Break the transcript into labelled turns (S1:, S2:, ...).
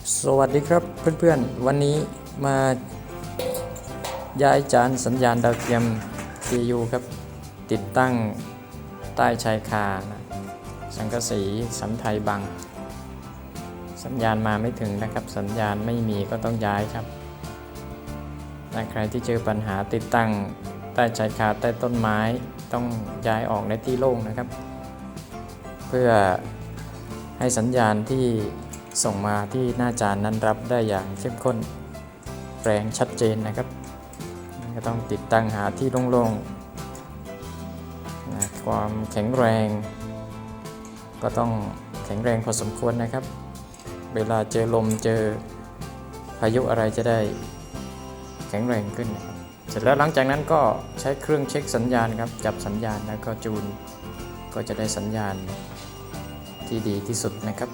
S1: สวัสดีครับเพื่อนๆ วันนี้มาย้ายจานสัญญาณดาวเทียม TU ครับ ติดตั้งใต้ชายคานะสังกะสีสันไทยบัง สัญญาณมาไม่ถึงนะครับ สัญญาณไม่มีก็ต้องย้ายครับถ้าใครที่เจอปัญหาติดตั้งใต้ชายคาใต้ต้นไม้ต้องย้ายออกในที่โล่งนะครับ เพื่อให้สัญญาณที่ ส่งมาที่หน้าจานนั้นรับได้อย่างเข้มข้นแรงชัดเจนนะครับ ก็ต้องติดตั้งหาที่โล่งๆนะความแข็งแรง ก็ต้องแข็งแรงพอสมควรนะครับ เวลาเจอลมเจอพายุอะไรจะได้แข็งแรงขึ้นนะครับเสร็จแล้วหลังจากนั้นก็ใช้เครื่องเช็คสัญญาณครับจับสัญญาณแล้วก็จูนก็จะได้สัญญาณที่ดีที่สุดนะครับ